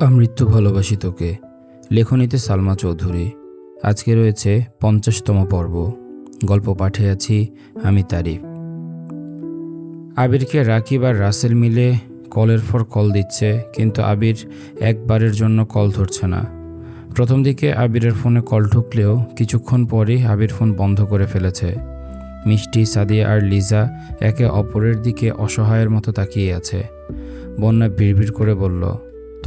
আমৃত্যু ভালোবাসি তোকে। লেখনীতে সালমা চৌধুরী। আজকে রয়েছে পঞ্চাশতম পর্ব। গল্প পাঠে আছি আমি তারিফ। আবিরকে রাকিব আর রাসেল মিলে কলের পর কল দিচ্ছে, কিন্তু আবির একবারের জন্য কল ধরছে না। প্রথম দিকে আবিরের ফোনে কল ঢুকলেও কিছুক্ষণ পরেই আবির ফোন বন্ধ করে ফেলেছে। মিষ্টি, সাদিয়া আর লিজা একে অপরের দিকে অসহায়ের মতো তাকিয়ে আছে। বন্যা বিড়বিড় করে বলল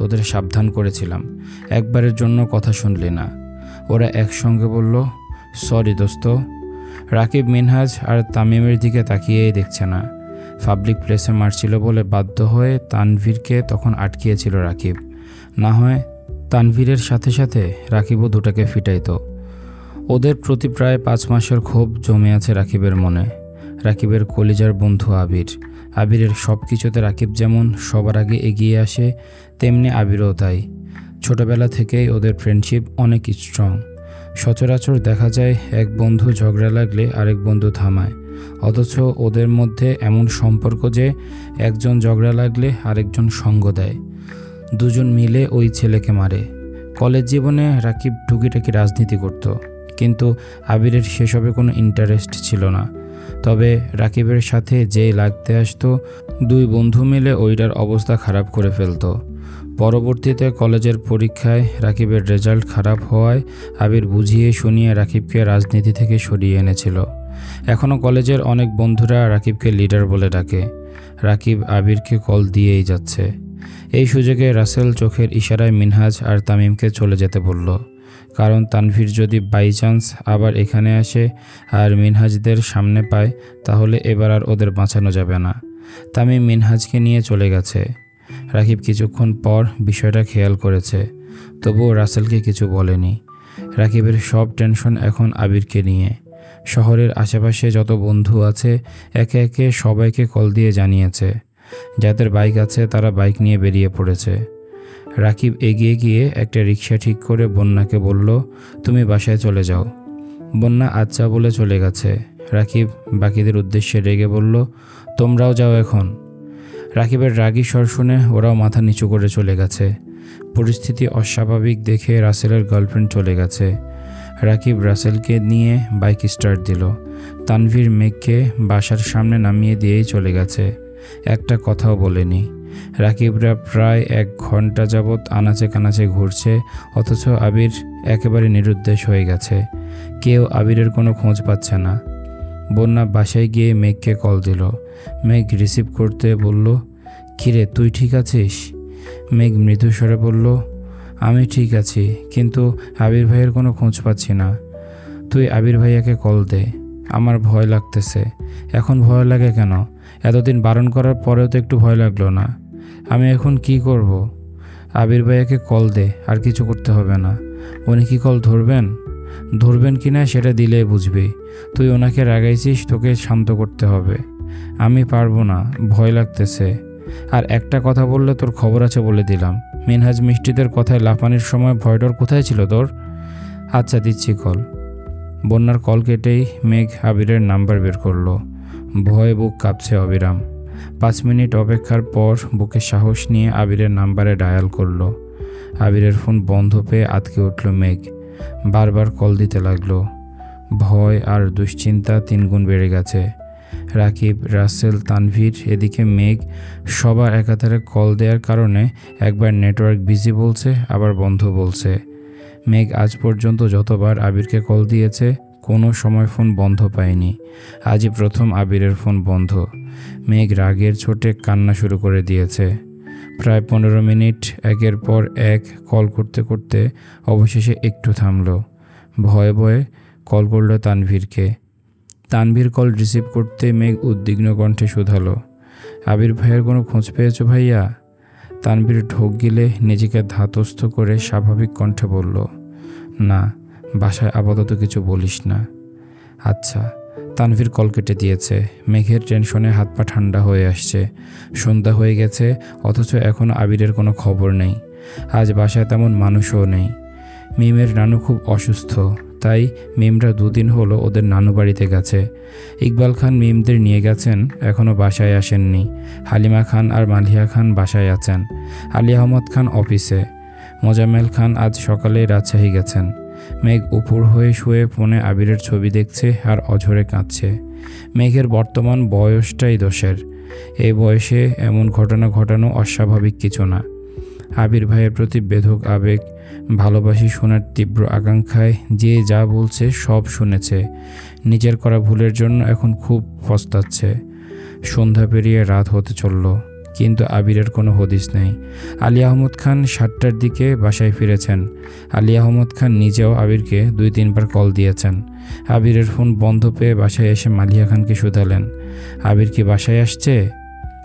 তোদের সাবধান করেছিলাম। একবারের জন্য কথা শুনলি না। ওরা একসঙ্গে বলল, সরি দোস্ত। রাকিব, মিনহাজ আর তামিমের দিকে তাকিয়েই দেখছে না। পাবলিক প্লেসে মারছিল বলে বাধ্য হয়ে তানভীরকে তখন আটকিয়েছিল রাকিব। না হয় তানভীরের সাথে সাথে রাকিবও দুটাকে ফিটাইতো। ওদের প্রতি প্রায় পাঁচ মাসের ক্ষোভ জমে আছে রাকিবের মনে। রাকিবের কলিজার বন্ধু আবির। আবিরের সব কিছুতে রাকিব যেমন সবার আগে এগিয়ে আসে, তেমনি আবিরও তাই। ছোটবেলা থেকেই ওদের ফ্রেন্ডশিপ অনেক স্ট্রং সচরাচর দেখা যায় এক বন্ধু ঝগড়া লাগলে আরেক বন্ধু থামায়। অথচ ওদের মধ্যে এমন সম্পর্ক যে একজন ঝগড়া লাগলে আরেকজন সঙ্গ দেয়। দুজন মিলে ওই ছেলেকে মারে। কলেজ জীবনে রাকিব টুকিটাকি রাজনীতি করত, কিন্তু আবিরের সেসবে কোনো ইন্টারেস্ট ছিল না। তবে রাকিবের সাথে যে লাগতে আসতো, দুই বন্ধু মিলে ওইটার অবস্থা খারাপ করে ফেলতো। পরবর্তীতে কলেজের পরীক্ষায় রাকিবের রেজাল্ট খারাপ হওয়ায় আবির বুঝিয়ে শুনিয়ে রাকিবকে রাজনীতি থেকে সরিয়ে এনেছিল। এখনও কলেজের অনেক বন্ধুরা রাকিবকে লিডার বলে ডাকে। রাকিব আবিরকে কল দিয়েই যাচ্ছে। এই সুযোগে রাসেল চোখের ইশারায় মিনহাজ আর তামিমকে চলে যেতে বলল। কারণ তানভীর যদি বাই চান্স আবার এখানে আসে আর মিনহাজদের সামনে পায়, তাহলে এবার আর ওদের বাঁচানো যাবে না। তামিম মিনহাজকে নিয়ে চলে গেছে। রাকিব কিছুক্ষণ পর বিষয়টা খেয়াল করেছে। তবুও রাসেলকে কিছু বলেনি। রাকিবের সব টেনশন এখন আবিরকে নিয়ে। শহরের আশেপাশে যত বন্ধু আছে, একে একে সবাইকে কল দিয়ে জানিয়েছে। যাদের বাইক আছে, তারা বাইক নিয়ে বেরিয়ে পড়েছে। রাকিব এগিয়ে গিয়ে একটা রিক্সা ঠিক করে বন্যাকে বলল, তুমি বাসায় চলে যাও। বন্যা আচ্ছা বলে চলে গেছে। রাকিব বাকিদের উদ্দেশ্যে রেগে বলল, তোমরাও যাও এখন। রাকিবের রাগী স্বর শুনে ওরাও মাথা নিচু করে চলে গেছে। পরিস্থিতি অস্বাভাবিক দেখে রাসেলের গার্লফ্রেন্ড চলে গেছে। রাকিব রাসেলকে নিয়ে বাইক স্টার্ট দিল। তানভীর মেঘকে বাসার সামনে নামিয়ে দিয়েই চলে গেছে। একটা কথাও বলেনি। রাকিবরা প্রায় এক ঘণ্টা যাবৎ আনাচে কানাচে ঘুরছে, অথচ আবির একেবারে নিরুদ্দেশ হয়ে গেছে। কেউ আবিরের কোনো খোঁজ পাচ্ছে না। বন্যা বাসায় গিয়ে মেঘকে কল দিল। মেঘ রিসিভ করতে বলল, কিরে, তুই ঠিক আছিস? মেঘ মৃদু স্বরে বলল, আমি ঠিক আছি, কিন্তু আবির ভাইয়ের কোনো খোঁজ পাচ্ছি না। তুই আবির ভাইয়াকে কল দে, আমার ভয় লাগতেছে। এখন ভয় লাগে কেন? এতদিন বারণ করার পরেও তো একটু ভয় লাগল না। আমি এখন কি করব। আবির ভাইয়াকে কল দে, আর কিছু করতে হবে না। উনি কি কল ধরবেন? ধরবেন কি না সেটা দিলেই বুঝবি। তুই ওনাকে রাগাইছিস, তোকে শান্ত করতে হবে। আমি পারব না, ভয় লাগতেছে। আর একটা কথা বললে তোর খবর আছে বলে দিলাম। মিনহাজ মিষ্টিদের কথায় লাফানির সময় ভয়ডর কোথায় ছিল তোর? আচ্ছা দিচ্ছি কল। বন্যার কল কেটেই মেঘ আবিরের নাম্বার বের করল। ভয়ে বুক কাঁপছে অবিরাম। পাঁচ মিনিট অপেক্ষার পর বুকে সাহস নিয়ে আবিরের নাম্বারে ডায়াল করল। আবিরের ফোন বন্ধ পেয়ে আতকে উঠল মেঘ। বারবার কল দিতে লাগল। ভয় আর দুশ্চিন্তা তিনগুণ বেড়ে গেছে। রাকিব, রাসেল, তানভীর, এদিকে মেঘ, সবার একাধারে কল দেওয়ার কারণে একবার নেটওয়ার্ক বিজি বলছে, আবার বন্ধ বলছে। মেঘ আজ পর্যন্ত যতবার আবিরকে কল দিয়েছে কোনো সময় ফোন বন্ধ পায়নি আজই প্রথম আবিরের ফোন বন্ধ। মেঘ রাগের ছোটে কান্না শুরু করে দিয়েছে। প্রায় পনেরো মিনিট একের পর এক কল করতে করতে অবশেষে একটু থামল। ভয়ে ভয়ে কল করল তানভীরকে। তানভীর কল রিসিভ করতে মেঘ উদ্বিগ্ন কণ্ঠে শুধালো, আবির ভাইয়ের কোনো খোঁজ পেয়েছ ভাইয়া? তানভীর ঢোক গিলে নিজেকে ধাতস্থ করে স্বাভাবিক কণ্ঠে বলল, না। বাসায় আপাতত কিছু বলিস না। আচ্ছা তানভীর কল কেটে দিয়েছে। মেঘের টেনশনে হাত পা ঠান্ডা হয়ে আসছে। সন্ধ্যা হয়ে গেছে, অথচ এখনও আবিরের কোনো খবর নেই। আজ বাসায় তেমন মানুষও নেই। মিমের নানু খুব অসুস্থ, তাই মিমরা দুদিন হলো ওদের নানু বাড়িতে গেছে। ইকবাল খান মিমদের নিয়ে গেছেন এখনও বাসায় আসেননি। হালিমা খান আর মালিয়া খান বাসায় আছেন। আলী আহমদ খান অফিসে। মোজাম্মেল খান আজ সকালে রাজশাহী গেছেন। মেঘ উপর হয়ে শুয়ে ফোনে আবিরের ছবি দেখছে আর অঝরে কাঁদছে। মেঘের বর্তমান বয়সটাই দোষের। এই বয়সে এমন ঘটনা ঘটানো অস্বাভাবিক কিছু না। আবির ভাইয়ের প্রতি বেধক আবেগ, ভালোবাসি শোনার তীব্র আকাঙ্ক্ষায় যে যা বলছে সব শুনেছে। নিজের করা ভুলের জন্য এখন খুব পস্তাচ্ছে। সন্ধ্যা পেরিয়ে রাত হতে চলল। কিন্তু আবিরের কোনো হদিস নেই। আলী আহমদ খান সাতটার দিকে বাসায় ফিরেছেন। আলী আহমদ খান নিজেও আবিরকে দুই তিনবার কল দিয়েছেন। আবিরের ফোন বন্ধ পেয়ে বাসায় এসে মালিয়া খানকে শুধালেন। আবির কি বাসায় আসছে?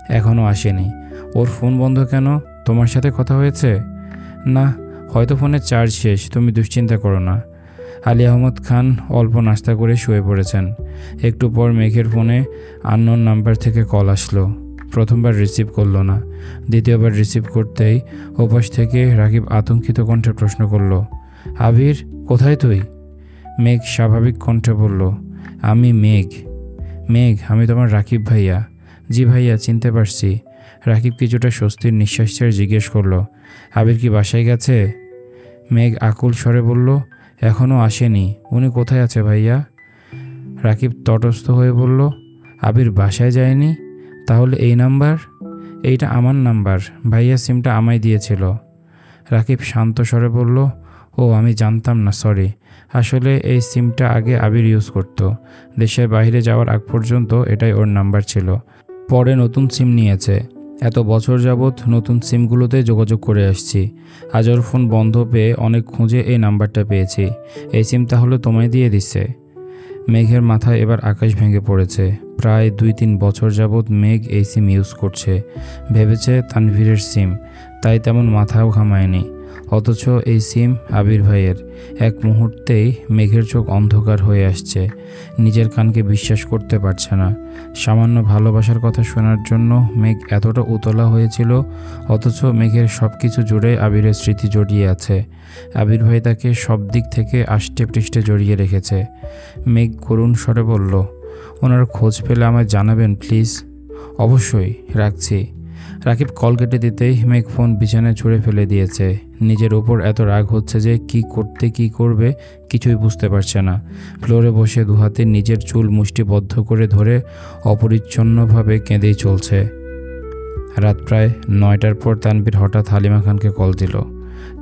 এখনও আসেনি। ওর ফোন বন্ধ কেন? তোমার সাথে কথা হয়েছে? না, হয়তো ফোনের চার্জ শেষ, তুমি দুশ্চিন্তা করো না। আলী আহমদ খান অল্প নাস্তা করে শুয়ে পড়েছেন। একটু পর মেঘের ফোনে আননোন নাম্বার থেকে কল আসলো। প্রথমবার রিসিভ করল না। দ্বিতীয়বার রিসিভ করতেই ওপাশ থেকে রাকিব আতঙ্কিত কণ্ঠে প্রশ্ন করল, আবির, কোথায় তুই? মেঘ স্বাভাবিক কণ্ঠে বলল, আমি মেঘ। মেঘ, আমি তোমার রাকিব ভাইয়া। জি ভাইয়া, চিনতে পারছি। রাকিব কিছুটা স্বস্তির নিঃশ্বাস ছেড়ে জিজ্ঞেস করল, আবির কি বাসায় গেছে? মেঘ আকুল স্বরে বলল এখনও আসেনি। উনি কোথায় আছে ভাইয়া? রাকিব তটস্থ হয়ে বলল, আবির বাসায় যায়নি? তাহলে এই নাম্বার? এইটা আমার নাম্বার। ভাইয়া সিমটা আমায় দিয়েছিল। রাকিব শান্ত স্বরে বলল, ও, আমি জানতাম না সরি আসলে এই সিমটা আগে আবির ইউজ করত। দেশের বাইরে যাওয়ার আগ পর্যন্ত এটাই ওর নাম্বার ছিল। পরে নতুন সিম নিয়েছে। এত বছর যাবৎ নতুন সিমগুলোতে যোগাযোগ করে আসছি। আজ ওর ফোন বন্ধ পেয়ে অনেক খুঁজে এই নাম্বারটা পেয়েছি। এই সিম তাহলে তোমায় দিয়ে দিচ্ছে। মেঘের মাথায় এবার আকাশ ভেঙে পড়েছে। প্রায় দুই তিন বছর যাবৎ মেঘ এই সিম ইউজ করছে। ভেবেছে তানভীরের সিম তাই তেমন মাথাও ঘামায়নি। অথচ এই সিম আবির ভাইয়ের। এক মুহূর্তেই মেঘের চোখ অন্ধকার হয়ে আসছে। নিজের কানকে বিশ্বাস করতে পারছে না। সামান্য ভালোবাসার কথা শোনার জন্য মেঘ এতটা উতলা হয়েছিল, অথচ মেঘের সব কিছু জুড়ে আবিরের স্মৃতি জড়িয়ে আছে। আবির ভাই তাকে সব দিক থেকে আষ্টে পৃষ্ঠে জড়িয়ে রেখেছে। মেঘ করুণ স্বরে বলল ওনার খোঁজ পেলে আমায় জানাবেন, প্লিজ। অবশ্যই, রাখছি। রাকিব কল কেটে দিতেই মেঘ ফোন বিছানায় ছুঁড়ে ফেলে দিয়েছে। নিজের ওপর এত রাগ হচ্ছে যে কি করতে, কি করবে কিছুই বুঝতে পারছে না। ফ্লোরে বসে দুহাতে নিজের চুল মুষ্টিবদ্ধ করে ধরে অপরিচ্ছন্নভাবে কেঁদেই চলছে। রাত প্রায় নয়টার পর তানভীর হঠাৎ হালিমা খানকে কল দিল।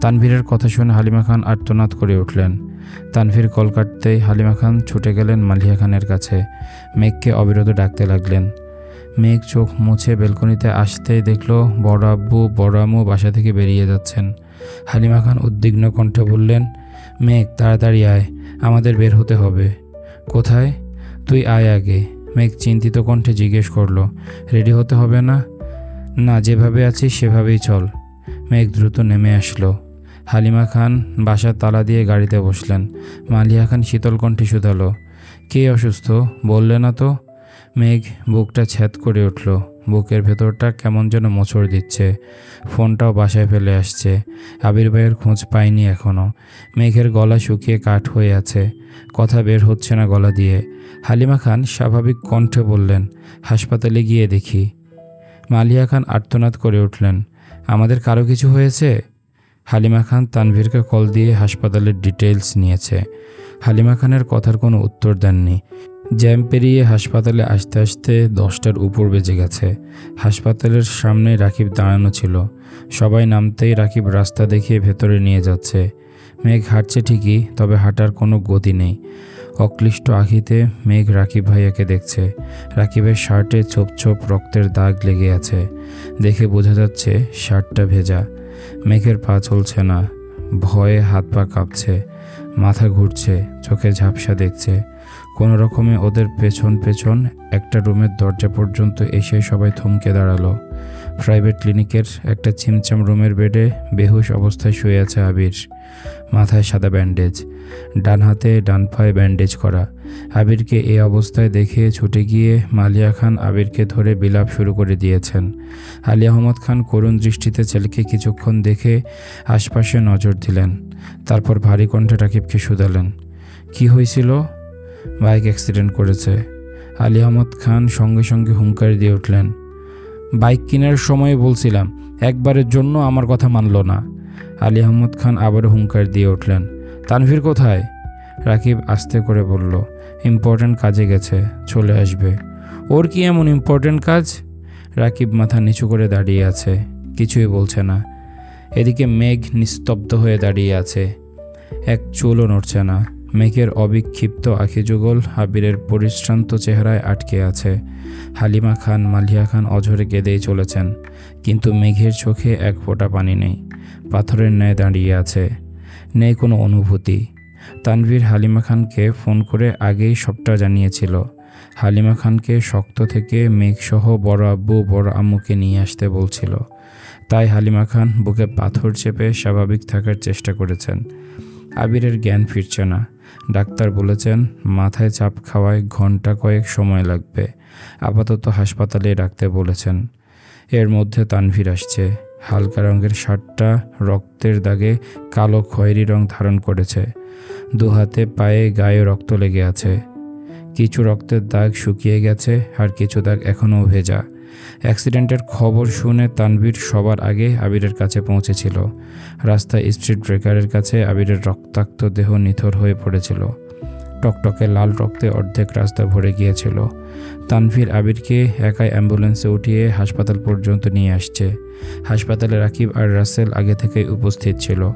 তানভীরের কথা শুনে হালিমা খান আর্তনাদ করে উঠলেন। তানভীর কল কাটতেই হালিমা খান ছুটে গেলেন মালিয়া খানের কাছে। মেঘকে অবিরত ডাকতে লাগলেন। মেঘ চোখ মুছে বেলকনিতে আসতেই দেখল বড় আব্বু, বড় আম্মু বাসা থেকে বেরিয়ে যাচ্ছেন। হালিমা খান উদ্বিগ্ন কণ্ঠে বললেন, মেঘ, তাড়াতাড়ি আয়, আমাদের বের হতে হবে। কোথায়? তুই আয় আগে। মেঘ চিন্তিত কণ্ঠে জিজ্ঞেস করল, রেডি হতে হবে না? না, যেভাবে আছিস সেভাবেই চল। মেঘ দ্রুত নেমে আসলো। হালিমা খান বাসার তালা দিয়ে গাড়িতে বসলেন। মালিয়া খান শীতল কণ্ঠে শুধালো, কে অসুস্থ? বললে না তো? মেঘ বুকটা ছ্যাদ করে উঠল, বুকের ভেতরটা কেমন যেন মোচড় দিচ্ছে। ফোনটাও বাসায় ফেলে আসছে, আবির ভাইয়ের খোঁজ পাইনি এখনও মেঘের গলা শুকিয়ে কাঠ হয়ে আছে, কথা বের হচ্ছে না গলা দিয়ে। হালিমা খান স্বাভাবিক কণ্ঠে বললেন, হাসপাতালে গিয়ে দেখি। মালিয়া খান আর্তনাদ করে উঠলেন, আমাদের কারও কিছু হয়েছে? হালিমা খান তানভীরকে কল দিয়ে হাসপাতালের ডিটেলস নিয়েছে। হালিমা খানের কথার কোনো উত্তর দেননি। জ্যাম পেরিয়ে হাসপাতালে আসতে আসতে দশটার উপর বেজে গেছে। হাসপাতালের সামনে রাকিব দাঁড়ানো ছিল। সবাই নামতেই রাকিব রাস্তা দেখিয়ে ভেতরে নিয়ে যাচ্ছে। মেঘ হাঁটছে ঠিকই, তবে হাঁটার কোনো গতি নেই। অক্লিষ্ট আখিতে মেঘ রাকিব ভাইয়াকে দেখছে। রাকিবের শার্টে ছোপ ছোপ রক্তের দাগ লেগে আছে। দেখে বোঝা যাচ্ছে শার্টটা ভেজা। মেঘের পা চলছে না। ভয়ে হাত পা কাঁপছে, মাথা ঘুরছে, চোখে ঝাপসা দেখছে। কোনো রকমে ওদের পেছন পেছন একটা রুমের দরজা পর্যন্ত এসে সবাই থমকে দাঁড়াল। প্রাইভেট ক্লিনিকের একটা চিমচাম রুমের বেডে বেহুশ অবস্থায় শুয়ে আছে আবির। মাথায় সাদা ব্যান্ডেজ, ডান হাতে ডান পায়ে ব্যান্ডেজ করা। আবিরকে এই অবস্থায় দেখে ছুটে গিয়ে মালিয়া খান আবিরকে ধরে বিলাপ শুরু করে দিয়েছেন। আলী আহমদ খান করুণ দৃষ্টিতে ছেলেকে কিছুক্ষণ দেখে আশপাশে নজর দিলেন। তারপর ভারী কণ্ঠে রাকিবকে শুধালেন, কি হয়েছিল? বাইক অ্যাক্সিডেন্ট করেছে। আলী আহমদ খান সঙ্গে সঙ্গে হুঙ্কারি দিয়ে উঠলেন, বাইক কেনার সময় বলছিলাম, একবারের জন্য আমার কথা মানলো না। আলী আহমদ খান আবারও হুঙ্কার দিয়ে উঠলেন, তানভীর কোথায়? রাকিব আস্তে করে বলল ইম্পর্ট্যান্ট কাজে গেছে, চলে আসবে। ওর কি এমন ইম্পর্ট্যান্ট কাজ? রাকিব মাথা নিচু করে দাঁড়িয়ে আছে, কিছুই বলছে না। এদিকে মেঘ নিস্তব্ধ হয়ে দাঁড়িয়ে আছে। এক চুলও নড়ছে না। মেঘের অবিক্ষিপ্ত আখি যুগল আবিরের পরিশ্রান্ত চেহারায় আটকে আছে। হালিমা খান, মালিয়া খান অঝরে কেঁদেই চলেছেন, কিন্তু মেঘের চোখে এক ফোঁটা পানি নেই। পাথরের ন্যায় দাঁড়িয়ে আছে। নেই কোনো অনুভূতি। তানভীর হালিমা খানকে ফোন করে আগেই সবটা জানিয়েছিল। হালিমা খানকে শক্ত থেকে মেঘসহ বড় আব্বু, বড় আম্মুকে নিয়ে আসতে বলছিল। তাই হালিমা খান বুকে পাথর চেপে স্বাভাবিক থাকার চেষ্টা করেছেন। আবিরের জ্ঞান ফিরছে না। ডাক্তার বলেছেন, মাথায় চাপ খাওয়ায় ঘণ্টা কয়েক সময় লাগবে। আপাতত হাসপাতালে রাখতে বলেছেন। এর মধ্যে তানভীর আসছে। হালকা রঙের শার্টটা রক্তের দাগে কালো খয়েরি রং ধারণ করেছে। দু হাতে পায়ে গায়ে রক্ত লেগে আছে। কিছু রক্তের দাগ শুকিয়ে গেছে আর কিছু দাগ এখনও ভেজা। অ্যাক্সিডেন্টের খবর শুনে তানভীর সবার আগে আবিরের কাছে পৌঁছেছিল। রাস্তায় স্ট্রিট ব্রেকারের কাছে আবিরের রক্তাক্ত দেহ নিথর হয়ে পড়েছিল। টকটকে লাল রক্তে অর্ধেক রাস্তা ভরে গিয়েছিল। তানভীর আবিরকে একাই অ্যাম্বুলেন্সে উঠিয়ে হাসপাতাল পর্যন্ত নিয়ে আসছে। হাসপাতালে রাকিব আর রাসেল আগে থেকেই উপস্থিত ছিল।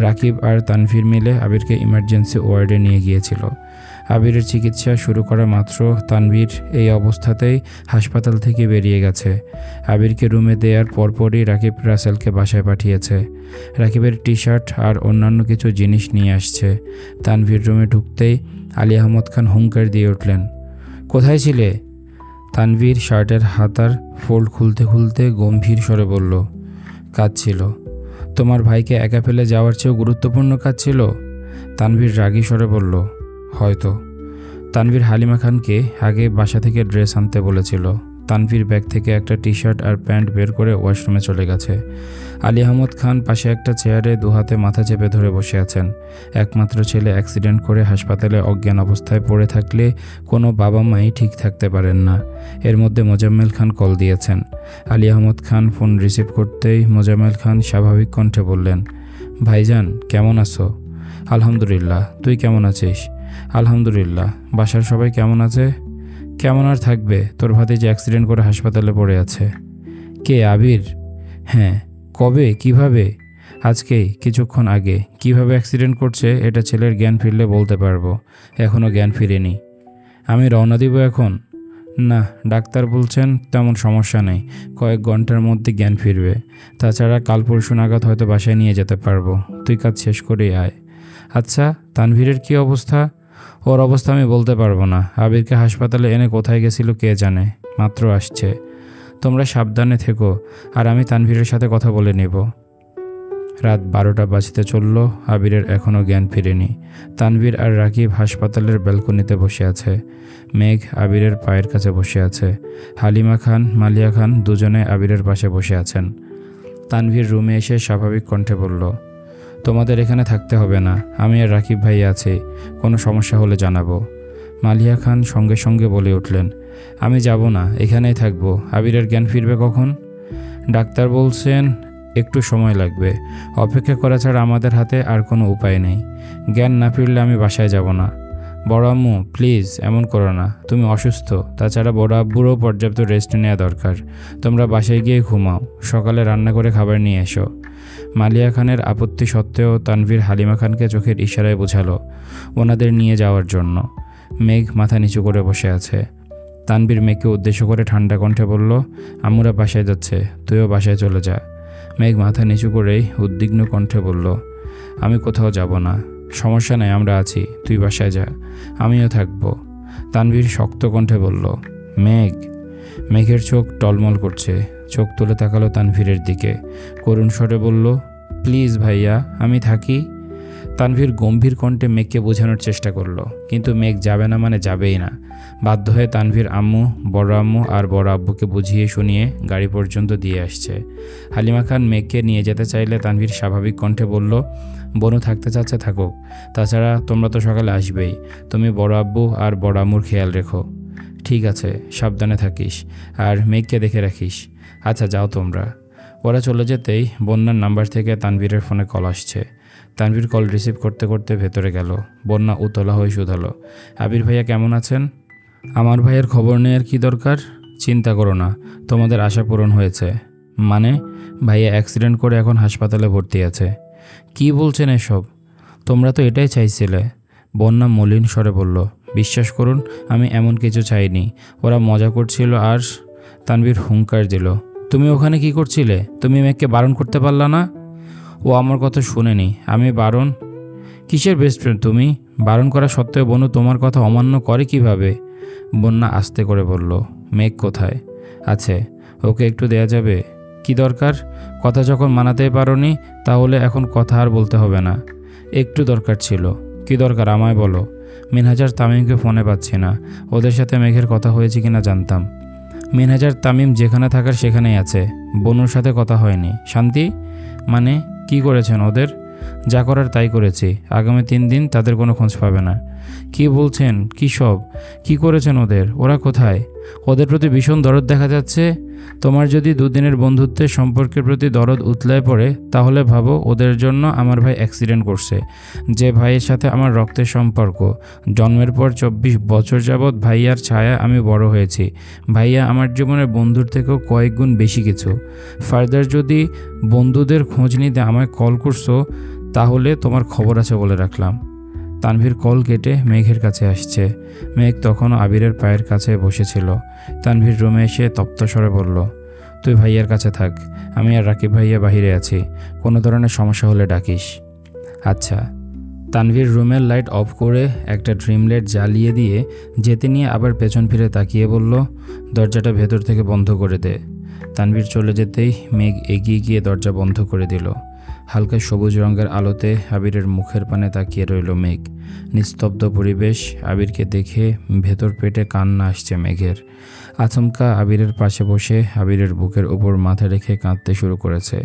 রাকিব আর তানভীর মিলে আবিরকে ইমার্জেন্সি ওয়ার্ডে নিয়ে গিয়েছিল। আবিরের চিকিৎসা শুরু করা মাত্র তানভীর এই অবস্থাতেই হাসপাতাল থেকে বেরিয়ে গেছে। আবিরকে রুমে দেওয়ার পরপরই রাকিব রাসেলকে বাসায় পাঠিয়েছে। রাকিবের টি শার্ট আর অন্যান্য কিছু জিনিস নিয়ে আসছে। তানভীর রুমে ঢুকতেই আলী আহমদ খান হুঙ্কার দিয়ে উঠলেন, কোথায় ছিলে? তানভীর শার্টের হাতার ফোল্ড খুলতে খুলতে গম্ভীর স্বরে বলল কাজ ছিল তোমার ভাইকে একা ফেলে যাওয়ার চেয়েও গুরুত্বপূর্ণ কাজ ছিল? তানভীর রাগী স্বরে বলল, হয়তো। তানভীর হালিমা খানকে আগে বাসা থেকে ড্রেস আনতে বলেছিল। তানভীর ব্যাগ থেকে একটা টি শার্ট আর প্যান্ট বের করে ওয়াশরুমে চলে গেছে। আলী আহমদ খান পাশে একটা চেয়ারে দু হাতে মাথা চেপে ধরে বসে আছেন। একমাত্র ছেলে অ্যাক্সিডেন্ট করে হাসপাতালে অজ্ঞান অবস্থায় পড়ে থাকলে কোনো বাবা মাই ঠিক থাকতে পারেন না। এর মধ্যে মোজাম্মেল খান কল দিয়েছেন। আলী আহমদ খান ফোন রিসিভ করতেই মোজাম্মেল খান স্বাভাবিক কণ্ঠে বললেন, ভাইজান, কেমন আছো? আলহামদুলিল্লাহ, তুই কেমন আছিস? আলহামদুলিল্লাহ, বাসার সবাই কেমন আছে? কেমন আর থাকবে? তোর ভাতে যে অ্যাক্সিডেন্ট করে হাসপাতালে পড়ে আছে। কে, আবির? হ্যাঁ কবে, কীভাবে, আজকে, কিছুক্ষণ আগে, কীভাবে অ্যাক্সিডেন্ট করছে, এটা ছেলের জ্ঞান ফিরলে বলতে পারব। এখনও জ্ঞান ফিরেনি। আমি রওনা দিব এখন? না, ডাক্তার বলছেন তেমন সমস্যা নেই, কয়েক ঘণ্টার মধ্যে জ্ঞান ফিরবে। তাছাড়া কাল পরশু নাগাদ হয়তো বাসায় নিয়ে যেতে পারব। তুই কাজ শেষ করেই আয়। আচ্ছা তানভীরের কি অবস্থা? ওর অবস্থা আমি বলতে পারব না। আবিরকে হাসপাতালে এনে কোথায় গেছিল কে জানে? মাত্র আসছে। তোমরা সাবধানে থেকো, আর আমি তানভীরের সাথে কথা বলে নেব। রাত বারোটা বাজতে চলল, আবিরের এখনও জ্ঞান ফিরেনি। তানভীর আর রাকিব হাসপাতালের ব্যালকনিতে বসে আছে। মেঘ আবিরের পায়ের কাছে বসে আছে। হালিমা খান, মালিয়া খান দুজনে আবিরের পাশে বসে আছেন। তানভীর রুমে এসে স্বাভাবিক কণ্ঠে বলল, তোমাদের এখানে থাকতে হবে না, আমি আর রাকিব ভাই আছি। কোনো সমস্যা হলে জানাব। মালিয়া খান সঙ্গে সঙ্গে বলে উঠলেন, আমি যাব না, এখানেই থাকব। আবিরের জ্ঞান ফিরবে কখন? ডাক্তার বলছেন, একটু সময় লাগবে। অপেক্ষা করা ছাড়া আমাদের হাতে আর কোনো উপায় নেই। জ্ঞান না ফিরলে আমি বাসায় যাব না। বড় আম্মু, প্লিজ, এমন করো না। তুমি অসুস্থ। তাছাড়া বড় আব্বুরও পর্যাপ্ত রেস্ট নেওয়া দরকার। তোমরা বাসায় গিয়ে ঘুমাও। সকালে রান্না করে খাবার নিয়ে এসো। মালিয়া খানের আপত্তি সত্ত্বেও তানভীর হালিমা খানকে চোখের ইশারায় বোঝালো, ওনাদের নিয়ে যাওয়ার জন্য। মেঘ মাথা নিচু করে বসে আছে। তানভীর মেঘকে উদ্দেশ্য করে ঠান্ডা কণ্ঠে বলল আম্মুরা বাসায় যাচ্ছে, তুইও বাসায় চলে যা। মেঘ মাথা নিচু করেই উদ্বিগ্ন কণ্ঠে বলল, আমি কোথাও যাব না। সমস্যা নাই, আমরা আছি, তুই বাসায় যা। আমিও থাকব। তানভীর শক্ত কণ্ঠে বলল, মেঘ? মেঘের চোখ টলমল করছে। চোখ তুলে তাকালো তানভীরের দিকে। করুণ স্বরে বলল, প্লিজ ভাইয়া, আমি থাকি। তানভীর গম্ভীর কণ্ঠে মেঘকে বোঝানোর চেষ্টা করল, কিন্তু মেঘ যাবে না মানে যাবেই না। বাধ্য হয়ে তানভীর আম্মু, বড় আম্মু আর বড় আব্বুকে বুঝিয়ে শুনিয়ে গাড়ি পর্যন্ত দিয়ে আসছে। হালিমা খান মেঘকে নিয়ে যেতে চাইলে তানভীর স্বাভাবিক কণ্ঠে বলল, বনু থাকতে চাচ্ছে থাকুক। তাছাড়া তোমরা তো সকালে আসবেই। তুমি বড় আব্বু আর বড় আম্মুর খেয়াল রেখো। ঠিক আছে, সাবধানে থাকিস। আর মেঘকে দেখে রাখিস। আচ্ছা যাও তোমরা। ওরা চলে যেতেই বন্যার নাম্বার থেকে তানভীরের ফোনে কল আসছে। তানভীর কল রিসিভ করতে করতে ভেতরে গেল। বন্যা উতলা হয়ে শুধালো। আবির ভাইয়া কেমন আছেন? আমার ভাইয়ের খবর নেওয়ার কি দরকার? চিন্তা করো না, তোমাদের আশা পূরণ হয়েছে। মানে ভাইয়া অ্যাক্সিডেন্ট করে এখন হাসপাতালে ভর্তি আছে। কি বলছেন এসব? তোমরা তো এটাই চাইছিলে। বন্যা মলিন স্বরে বলল, বিশ্বাস করুন, আমি এমন কিছু চাইনি। ওরা মজা করছিল আর তানভীর হুঙ্কার দিল, তুমি ওখানে কি করছিলে? তুমি মেয়েকে বারণ করতে পারলা না? ও আমার কথা শুনেনি। আমি বারণ, কিসের বেস্ট ফ্রেন্ড তুমি? বারণ করা সত্ত্বেও বনু তোমার কথা অমান্য করে কীভাবে? বন্যা আস্তে করে বলল, মেঘ কোথায়? আছে, ওকে একটু দেয়া যাবে? কি দরকার? কথা যখন মানাতেই পারোনি, তাহলে এখন কথা আর বলতে হবে না। একটু দরকার ছিল। কি দরকার আমায় বলো? মিনহাজার তামিমকে ফোনে পাচ্ছি না। ওদের সাথে মেঘের কথা হয়েছে কিনা জানতাম। মিনহাজার তামিম যেখানে থাকার সেখানেই আছে। বনুর সাথে কথা হয়নি। শান্তি? মানে কি করেছেন ওদের? যা করার তাই করেছি। আগামী তিন দিন তাদের কোনো খোঁজ পাবে না। কি বলছেন? কি সব? কি করেছেন ওদের? ওরা কোথায়? ওদের প্রতি ভীষণ দরদ দেখা যাচ্ছে। তোমার যদি দুদিনের বন্ধুত্বের সম্পর্কের প্রতি দরদ উতলায় পড়ে, তাহলে ভাবো ওদের জন্য আমার ভাই অ্যাক্সিডেন্ট করছে। যে ভাইয়ের সাথে আমার রক্তের সম্পর্ক, জন্মের পর চব্বিশ বছর যাবৎ ভাইয়ার ছায়া আমি বড় হয়েছি। ভাইয়া আমার জীবনের বন্ধুর থেকেও কয়েক গুণ বেশি কিছু। ফার্দার যদি বন্ধুদের খোঁজ নিতে আমায় কল করছ, তাহলে তোমার খবর আছে বলে রাখলাম। তানভীর কল কেটে মেঘের কাছে আসছে। মেঘ তখনও আবিরের পায়ের কাছে বসেছিল। তানভীর রুমে এসে তপ্তস্বরে বলল, তুই ভাইয়ার কাছে থাক, আমি আর রাকিব ভাইয়া বাহিরে আছি। কোনো ধরনের সমস্যা হলে ডাকিস। আচ্ছা। তানভীর রুমের লাইট অফ করে একটা ড্রিম লাইট জ্বালিয়ে দিয়ে যেতে নিয়ে আবার পেছন ফিরে তাকিয়ে বলল, দরজাটা ভেতর থেকে বন্ধ করে দে। তানভীর চলে যেতেই মেঘ এগিয়ে গিয়ে দরজা বন্ধ করে দিল। হালকা সবুজ রঙের আলোতে আবিরের মুখের পানে তাকিয়ে রইল মেঘ। নিস্তব্ধ পরিবেশ আবিরকে দেখে ভেতর পেটে কান্না আসছে মেঘের। আচমকা আবিরের পাশে বসে আবিরের বুকের উপর মাথা রেখে কাঁদতে শুরু করেছে।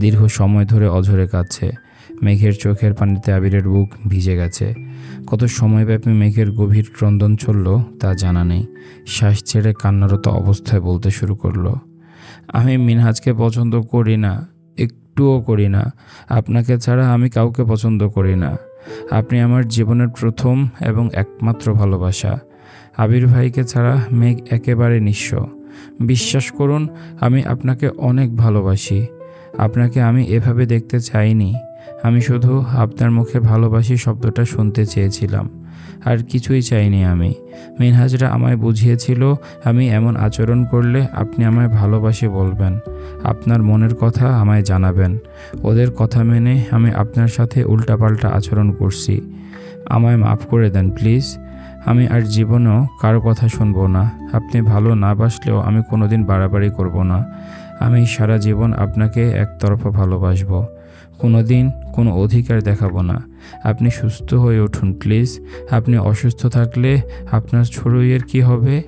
দীর্ঘ সময় ধরে অঝরে কাঁদছে। মেঘের চোখের পানিতে আবিরের বুক ভিজে গেছে। কত সময়ব্যাপী মেঘের গভীর ক্রন্দন চলল তা জানা নেই। শ্বাস ছেড়ে কান্নারত অবস্থায় বলতে শুরু করল আমি মিনহাজকে পছন্দ করি না, একটুও করি না। আপনাকে ছাড়া আমি কাউকে পছন্দ করি না। আপনি আমার জীবনের প্রথম এবং একমাত্র ভালোবাসা। আবির ভাইকে ছাড়া মেঘ একেবারে নিঃস্ব। বিশ্বাস করুন, আমি আপনাকে অনেক ভালোবাসি। আপনাকে আমি এভাবে দেখতে চাইনি। আমি শুধু আপনার মুখে ভালোবাসি শব্দটা শুনতে চেয়েছিলাম। আর কিছুই চাইনি আমি। মিনহাজরা আমায় বুঝিয়েছিল, আমি এমন আচরণ করলে আপনি আমায় ভালোবাসি বলবেন। আপনার মনের কথা আমায় জানাবেন। ওদের কথা মেনে আমি আপনার সাথে উল্টাপাল্টা আচরণ করছি। আমায় মাফ করে দেন, প্লিজ। আমি আর জীবনেও কারও কথা শুনব না। আপনি ভালো না বাসলেও আমি কোনোদিন বাড়াবাড়ি করব না। আমি সারা জীবন আপনাকে একতরফা ভালোবাসবো। কোনো দিন কোনো অধিকার দেখাবো না। আপনি সুস্থ হয়ে উঠুন, প্লিজ। আপনি অসুস্থ থাকলে আপনার ছড়ইয়ের কি হবে?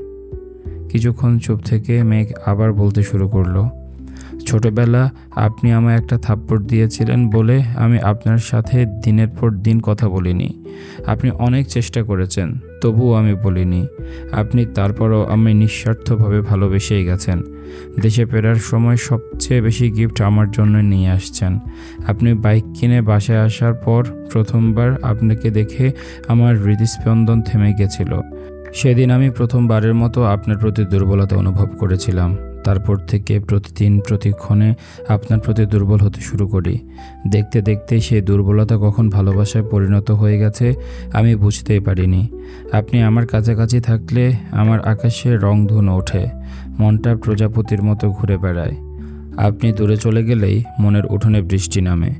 কিছুক্ষণ চুপ থেকে মেঘ আবার বলতে শুরু করল, ছোটবেলা আপনি আমায় একটা থাপ্পড় দিয়েছিলেন বলে আমি আপনার সাথে দিনের পর দিন কথা বলিনি। আপনি অনেক চেষ্টা করেছেন, তবুও আমি বলিনি। আপনি তারপরও আমি নিঃস্বার্থভাবে ভালোবেসেই গেছেন। দেশে ফেরার সময় সবচেয়ে বেশি গিফট আমার জন্য নিয়ে আসছেন। আপনি বাইক কিনে বাসায় আসার পর প্রথমবার আপনাকে দেখে আমার হৃদস্পন্দন থেমে গেছিল। সেদিন আমি প্রথমবারের মতো আপনার প্রতি দুর্বলতা অনুভব করেছিলাম। তারপর থেকে প্রতিদিন প্রতিক্ষণে আপনার প্রতি দুর্বল হতে শুরু করি। দেখতে দেখতে সেই দুর্বলতা কখন ভালোবাসায় পরিণত হয়ে গেছে, আমি বুঝতেই পারিনি। আপনি আমার কাছাকাছি থাকলে আমার আকাশে রংধনু ওঠে, মনটা প্রজাপতির মতো ঘুরে বেড়ায়। আপনি দূরে চলে গেলেই মনের উঠোনে বৃষ্টি নামে।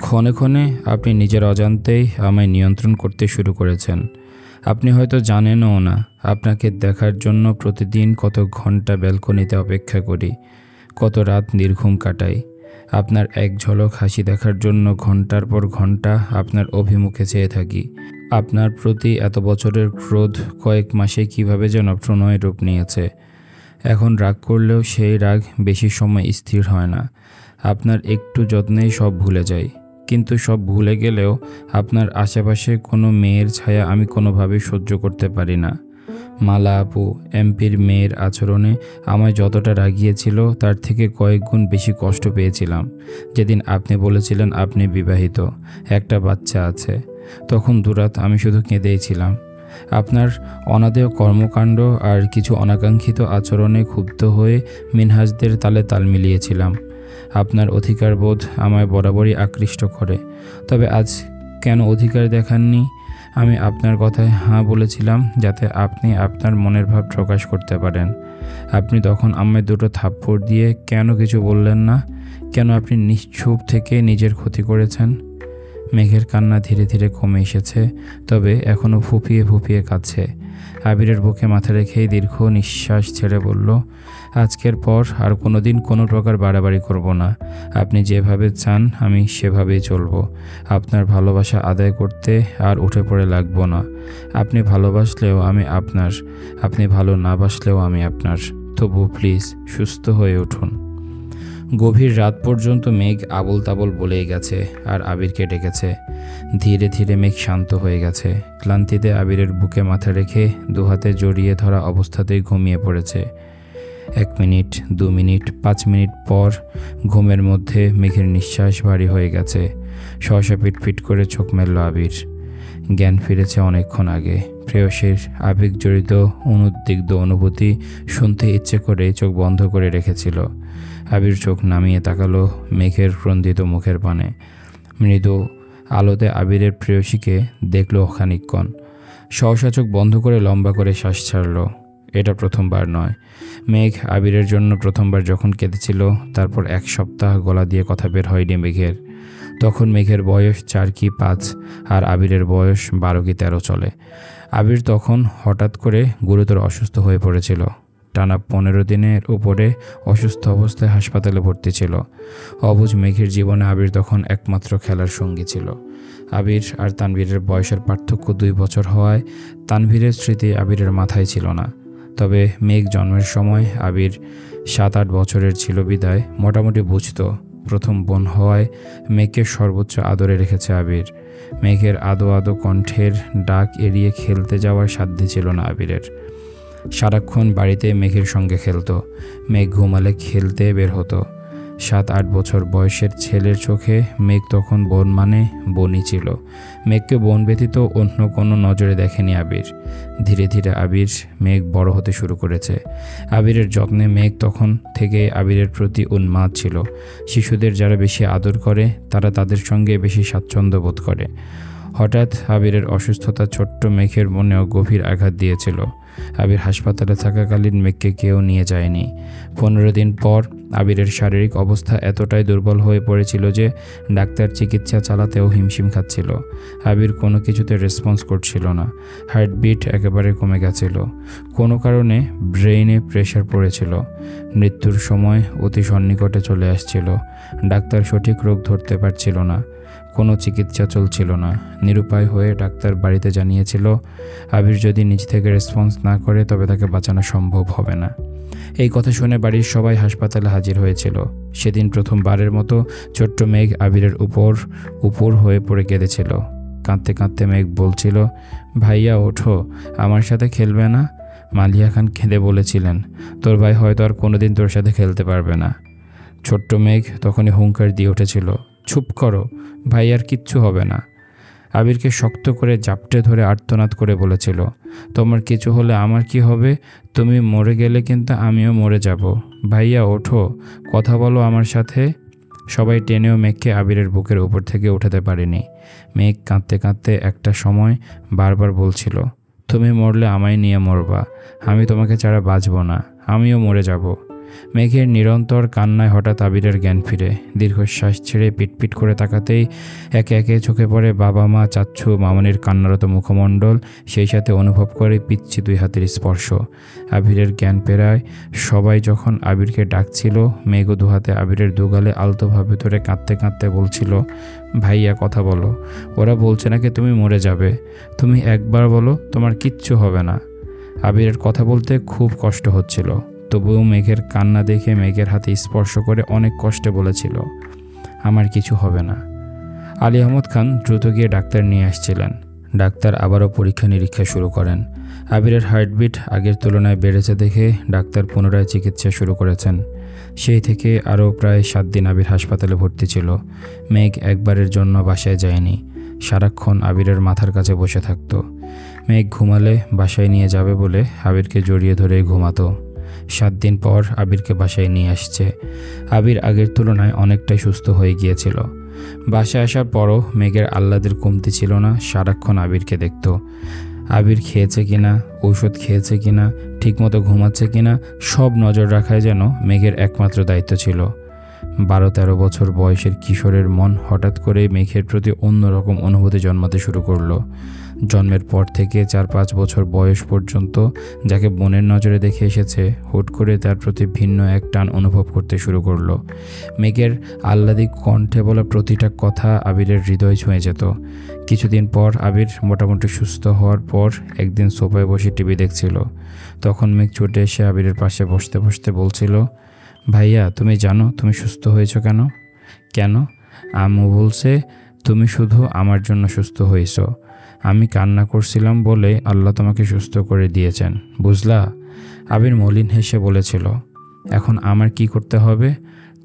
ক্ষণে ক্ষণে আপনি নিজের অজান্তেই আমায় নিয়ন্ত্রণ করতে শুরু করেছেন। আপনি হয়তো জানেনও না আপনাকে দেখার জন্য প্রতিদিন কত ঘণ্টা ব্যালকনিতে অপেক্ষা করি, কত রাত নির্ঘুম কাটাই। আপনার এক ঝলক হাসি দেখার জন্য ঘণ্টার পর ঘণ্টা আপনার অভিমুখে চেয়ে থাকি। আপনার প্রতি এত বছরের ক্রোধ কয়েক মাসে কীভাবে যেন প্রণয় রূপ নিয়েছে। এখন রাগ করলেও সেই রাগ বেশি সময় স্থির হয় না। আপনার একটু যত্নেই সব ভুলে যাই। কিন্তু সব ভুলে গেলেও আপনার আশেপাশে কোনো মেয়ের ছায়া আমি কোনোভাবেই সহ্য করতে পারি না। মালা আপু এমপির মেয়ের আচরণে আমায় যতটা রাগিয়েছিল, তার থেকে কয়েক গুণ বেশি কষ্ট পেয়েছিলাম। যেদিন আপনি বলেছিলেন আপনি বিবাহিত, একটা বাচ্চা আছে। তখন দুরাত আমি শুধু কেঁদেই ছিলাম। আপনার অনাদেয় কর্মকাণ্ড আর কিছু অনাকাঙ্ক্ষিত আচরণে ক্ষুব্ধ হয়ে মিনহাজদের তালে তাল মিলিয়েছিলাম। আপনার অধিকারবোধ আমায় বরাবরই আকৃষ্ট করে। তবে আজ কেন অধিকার দেখাননি? আমি আপনার কথায় হ্যাঁ বলেছিলাম যাতে আপনি আপনার মনের ভাব প্রকাশ করতে পারেন। আপনি তখন আমায় দুটো থাপ্পড় দিয়ে কেন কিছু বললেন না? কেন আপনি নিশ্চুপ থেকে নিজের ক্ষতি করেছেন? মেঘের কান্না ধীরে ধীরে কমে এসেছে, তবে এখনও ফুপিয়ে ফুপিয়ে কাঁদছে। আবিরের বুকে মাথা রেখেই দীর্ঘ নিঃশ্বাস ছেড়ে বলল, আজকের পর আর কোনো দিন কোনো প্রকার বাড়াবাড়ি করব না। আপনি যেভাবে চান, আমি সেভাবেই চলবো। আপনার ভালোবাসা আদায় করতে আর উঠে পড়ে লাগবো না। আপনি ভালোবাসলেও আমি আপনার, আপনি ভালো না বাসলেও আমি আপনার। তবু প্লিজ সুস্থ হয়ে উঠুন। গভীর রাত পর্যন্ত মেঘ আবল তাবল বলেই গেছে আর আবিরকে ডেকেছে। ধীরে ধীরে মেঘ শান্ত হয়ে গেছে। ক্লান্তিতে আবিরের বুকে মাথা রেখে দুহাতে জড়িয়ে ধরা অবস্থাতেই ঘুমিয়ে পড়েছে। এক মিনিট, দু মিনিট, পাঁচ মিনিট পর ঘুমের মধ্যে মেঘের নিঃশ্বাস ভারী হয়ে গেছে। সহসা পিটপিট করে চোখ মেলল আবির। জ্ঞান ফিরেছে অনেকক্ষণ আগে। প্রেয়সীর আবেগজড়িত অনুদ্বিগ্ধ অনুভূতি শুনতে ইচ্ছে করে চোখ বন্ধ করে রেখেছিল। আবির চোখ নামিয়ে তাকালো মেঘের ক্রন্দিত মুখের পানে। মৃদু আলোতে আবিরের প্রেয়সীকে দেখল খানিকক্ষণ। সহসা চোখ বন্ধ করে লম্বা করে শ্বাস ছাড়ল। এটা প্রথমবার নয়। মেঘ আবিরের জন্য প্রথমবার যখন কেঁদেছিল, তারপর এক সপ্তাহ গলা দিয়ে কথা বের হয়নি মেঘের। তখন মেঘের বয়স চার কি পাঁচ, আর আবিরের বয়স বারো কি তেরো চলে। আবির তখন হঠাৎ করে গুরুতর অসুস্থ হয়ে পড়েছিল। টানা পনেরো দিনের উপরে অসুস্থ অবস্থায় হাসপাতালে ভর্তি ছিল। অবুজ মেঘের জীবনে আবির তখন একমাত্র খেলার সঙ্গী ছিল। আবির আর তানভীরের বয়সের পার্থক্য দুই বছর হওয়ায় তানভীরের স্মৃতি আবিরের মাথায় ছিল না। তবে মেঘ জন্মের সময় আবির সাত আট বছরের ছিল বিদায়, মোটামুটি বুঝতো। প্রথম বোন হওয়ায় মেঘকে সর্বোচ্চ আদরে রেখেছে আবির। মেঘের আদো আদো কণ্ঠের ডাক এড়িয়ে খেলতে যাওয়ার সাধ্য ছিল না আবিরের। সারাক্ষণ বাড়িতে মেঘের সঙ্গে খেলতো। মেঘ ঘুমালে খেলতে বের হতো। সাত আট বছর বয়সের ছেলের চোখে মেঘ তখন বোন মানে বোনই ছিল। মেঘকে বোন ব্যতীত অন্য কোনো নজরে দেখেনি আবির। ধীরে ধীরে আবির মেঘ বড় হতে শুরু করেছে। আবিরের যত্নে মেঘ তখন থেকে আবিরের প্রতি উন্মাদ ছিল। শিশুদের যারা বেশি আদর করে, তারা তাদের সঙ্গে বেশি স্বাচ্ছন্দ্য বোধ করে। হঠাৎ আবিরের অসুস্থতা ছোট্ট মেঘের মনেও গভীর আঘাত দিয়েছিল। আবির হাসপাতালে থাকাকালীন মেঘকে কেউ নিয়ে যায়নি। পনেরো দিন পর আবিরের শারীরিক অবস্থা এতটাই দুর্বল হয়ে পড়েছিল যে ডাক্তার চিকিৎসা চালাতেও হিমশিম খাচ্ছিল। আবির কোনো কিছুতে রেসপন্স করছিল না। হার্টবিট একেবারে কমে গেছিল। কোনো কারণে ব্রেইনে প্রেশার পড়েছিল। মৃত্যুর সময় অতি সন্নিকটে চলে আসছিল। ডাক্তার সঠিক রোগ ধরতে পারছিল না। কোনো চিকিৎসা চলছিল না। নিরুপায় হয়ে ডাক্তার বাড়িতে জানিয়েছিল, আবির যদি নিজ থেকে রেসপন্স না করে, তবে তাকে বাঁচানো সম্ভব হবে না। এই কথা শুনে বাড়ির সবাই হাসপাতালে হাজির হয়েছিল। সেদিন প্রথমবারের মতো ছোট্ট মেঘ আবিরের উপর উপর হয়ে পড়ে কেঁদেছিল। কাঁদতে কাঁদতে মেঘ বলছিল, ভাইয়া, ওঠো, আমার সাথে খেলবে না? মালিয়া খান খেঁদে বলেছিলেন, তোর ভাই হয়তো আর কোনোদিন তোর সাথে খেলতে পারবে না। ছোট্ট মেঘ তখনই হুঙ্কার দিয়ে উঠেছিল, চুপ করো ভাই আর কিচ্ছু হবে না। আবিরকে শক্ত করে জাপটে ধরে আর্তনাদ করে বলেছিল, তোমার কিছু হলে আমার কি হবে? তুমি মরে গেলে কিন্তু আমিও মরে যাব। ভাইয়া, ওঠো। কথা বলো আমার সাথে। সবাই টেনেও মেঘকে আবিরের বুকের উপর থেকে উঠাতে পারেনি। মেঘ কাঁদতে কাঁদতে একটা সময় বারবার বলছিল, তুমি মরলে আমায় নিয়ে মরবা। আমি তোমাকে ছাড়া বাঁচব না। আমিও মরে যাব। মেঘের নিরন্তর কান্নায় হঠাৎ আবিরের জ্ঞান ফিরে। দীর্ঘশ্বাস ছেড়ে পিটপিট করে তাকাতেই একে একে চোখে পড়ে বাবা মা চাচ্ছু, মামনির কান্নারত মুখমণ্ডল, সেই সাথে অনুভব করে পিচ্ছি দুই হাতের স্পর্শ। আবিরের জ্ঞান পেরায় সবাই যখন আবিরকে ডাকছিল, মেঘ দুহাতে আবিরের দুগালে আলতোভাবে ধরে কাঁদতে কাঁদতে বলছিল, ভাইয়া, কথা বলো। ওরা বলছে নাকি তুমি মরে যাবে। তুমি একবার বলো, তোমার কিচ্ছু হবে না। আবিরের কথা বলতে খুব কষ্ট হচ্ছিল। তবুও মেঘের কান্না দেখে মেঘের হাতে স্পর্শ করে অনেক কষ্টে বলেছিল, আমার কিছু হবে না। আলী আহমদ খান দ্রুত গিয়ে ডাক্তার নিয়ে আসছিলেন। ডাক্তার আবারও পরীক্ষা নিরীক্ষা শুরু করেন। আবিরের হার্টবিট আগের তুলনায় বেড়েছে দেখে ডাক্তার পুনরায় চিকিৎসা শুরু করেছেন। সেই থেকে আরও প্রায় সাত দিন আবির হাসপাতালে ভর্তি ছিল। মেঘ একবারের জন্য বাসায় যায়নি। সারাক্ষণ আবিরের মাথার কাছে বসে থাকতো। মেঘ ঘুমালে বাসায় নিয়ে যাবে বলে আবিরকে জড়িয়ে ধরে ঘুমাতো। সাত দিন পর আবিরকে বাসায় নিয়ে আসছে। আবির আগের তুলনায় অনেকটাই সুস্থ হয়ে গিয়েছিল। বাসায় আসার পরও মেঘের আহ্লাদের কমতি ছিল না, সারাক্ষণ আবিরকে দেখত। আবির খেয়েছে কিনা, ঔষধ খেয়েছে কিনা, ঠিকমতো ঘুমাচ্ছে কিনা, সব নজর রাখাই যেন মেঘের একমাত্র দায়িত্ব ছিল। বারো তেরো বছর বয়সের কিশোরের মন হঠাৎ করে মেঘের প্রতি অন্যরকম অনুভূতি জন্মাতে শুরু করল। জন্মের পর থেকে চার পাঁচ বছর বয়স পর্যন্ত যাকে বোনের নজরে দেখে এসেছে, হুট করে তার প্রতি ভিন্ন এক টান অনুভব করতে শুরু করল। মেঘের আহ্লাদিক কণ্ঠে বলা প্রতিটা কথা আবিরের হৃদয় ছুঁয়ে যেত। কিছুদিন পর আবির মোটামুটি সুস্থ হওয়ার পর একদিন সোফায় বসে টিভি দেখছিল। তখন মেঘ ছুটে এসে আবিরের পাশে বসতে বসতে বলছিল, ভাইয়া, তুমি জানো তুমি সুস্থ হয়েছো কেন? কেন? আম্মু বলছে, তুমি শুধু আমার জন্য সুস্থ হয়েছো। আমি কান্না করছিলাম বলে আল্লাহ তোমাকে সুস্থ করে দিয়েছেন। বুঝলা? আবির মলিন হেসে বলেছিল, এখন আমার কি করতে হবে?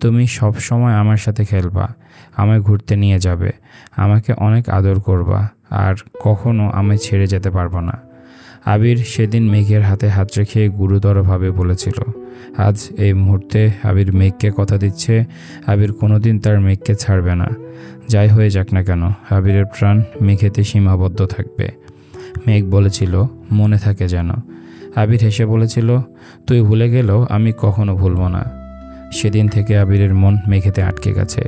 তুমি সব সময় আমার সাথে খেলবা, আমায় ঘুরতে নিয়ে যাবে, আমাকে অনেক আদর করবা, আর কখনো আমায় ছেড়ে যেতে পারব না। আবির সেদিন মেঘের হাতে হাত রেখে গুরুতরভাবে বলেছিল, আজ এই মুহূর্তে আবির মেঘকে কথা দিচ্ছে, আবির কোনোদিন তার মেঘকে ছাড়বে না। যাই হয়ে যাক না কেন আবিরের প্রাণ মেঘেতে সীমাবদ্ধ থাকবে। মেঘ বলেছিল, মনে থাকে যেন। আবির হেসে বলেছিল, তুই ভুলে গেলেও আমি কখনো ভুলব না। সেদিন থেকে আবিরের মন মেঘেতে আটকে গেছে।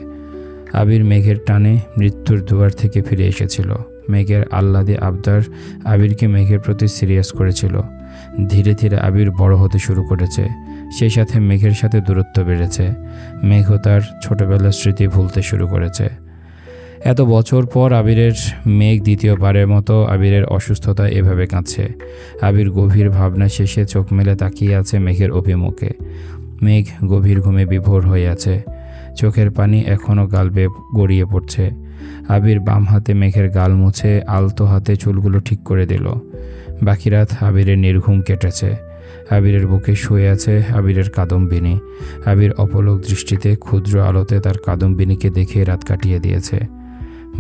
আবির মেঘের টানে মৃত্যুর দুয়ার থেকে ফিরে এসেছিল। মেঘের আহ্লাদে আবদার আবিরকে মেঘের প্রতি সিরিয়াস করেছিল। ধীরে ধীরে আবির বড় হতে শুরু করেছে। সেই সাথে মেঘের সাথে দূরত্ব বেড়েছে। মেঘও তার ছোটবেলার স্মৃতি ভুলতে শুরু করেছে। এত বছর পর আবিরের মেঘ দ্বিতীয়বারের মতো আবিরের অসুস্থতা এভাবে কাঁদছে। আবির গভীর ভাবনা শেষে চোখ মেলে তাকিয়ে আছে মেঘের অভিমুখে। মেঘ গভীর ঘুমে বিভোর হয়ে আছে। চোখের পানি এখনও গাল বেয়ে গড়িয়ে পড়ছে। আবির বাম হাতে মেঘের গাল মুছে আলতো হাতে চুলগুলো ঠিক করে দিল। বাকি রাত আবিরের নির্ঘুম কেটেছে। আবিরের বুকে শুয়ে আছে আবিরের কাদম্বিনী। আবির অপলক দৃষ্টিতে ক্ষুদ্র আলোতে তার কাদম্বিনীকে দেখে রাত কাটিয়ে দিয়েছে।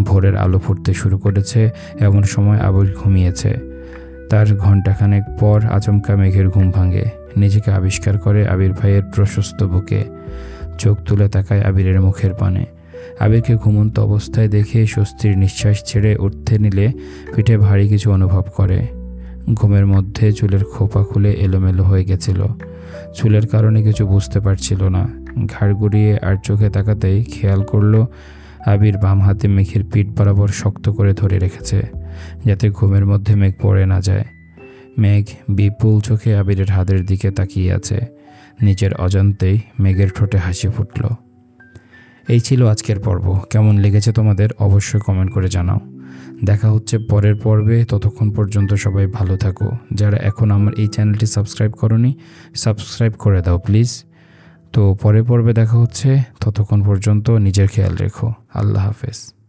ভোরের আলো ফুটতে শুরু করেছে, এমন সময় আবির ঘুমিয়েছে। তার ঘণ্টাখানেক পর আচমকা মেঘের ঘুম ভাঙে। নিজেকে আবিষ্কার করে আবির ভাইয়ের প্রশস্ত বুকে। চোখ তুলে তাকায় আবিরের মুখের পানে। আবিরকে ঘুমন্ত অবস্থায় দেখে স্বস্তির নিঃশ্বাস ছেড়ে উঠতে নিলে পিঠে ভারী কিছু অনুভব করে। ঘুমের মধ্যে চুলের খোপা খুলে এলোমেলো হয়ে গেছিল। চুলের কারণে কিছু বুঝতে পারছিল না। ঘাড় গুড়িয়ে আর চোখে তাকাতেই খেয়াল করল আবির বাম হাতে মেঘের পিঠ বরাবর শক্ত করে ধরে রেখেছে, যাতে ঘুমের মধ্যে মেঘ পড়ে না যায়। মেঘ বিপুল চোখে আবিরের হাতের দিকে তাকিয়ে আছে। নিজের অজান্তেই মেঘের ঠোঁটে হাসি ফুটল। এই ছিল আজকের পর্ব। কেমন লেগেছে তোমাদের অবশ্যই কমেন্ট করে জানাও। দেখা হচ্ছে পরের পর্বে। ততক্ষণ পর্যন্ত সবাই ভালো থাকো। যারা এখন আমার এই চ্যানেলটি সাবস্ক্রাইব করনি সাবস্ক্রাইব করে দাও প্লিজ তো পরের পর্বে দেখা হচ্ছে। ততক্ষণ পর্যন্ত নিজের খেয়াল রেখো। আল্লাহ হাফেজ।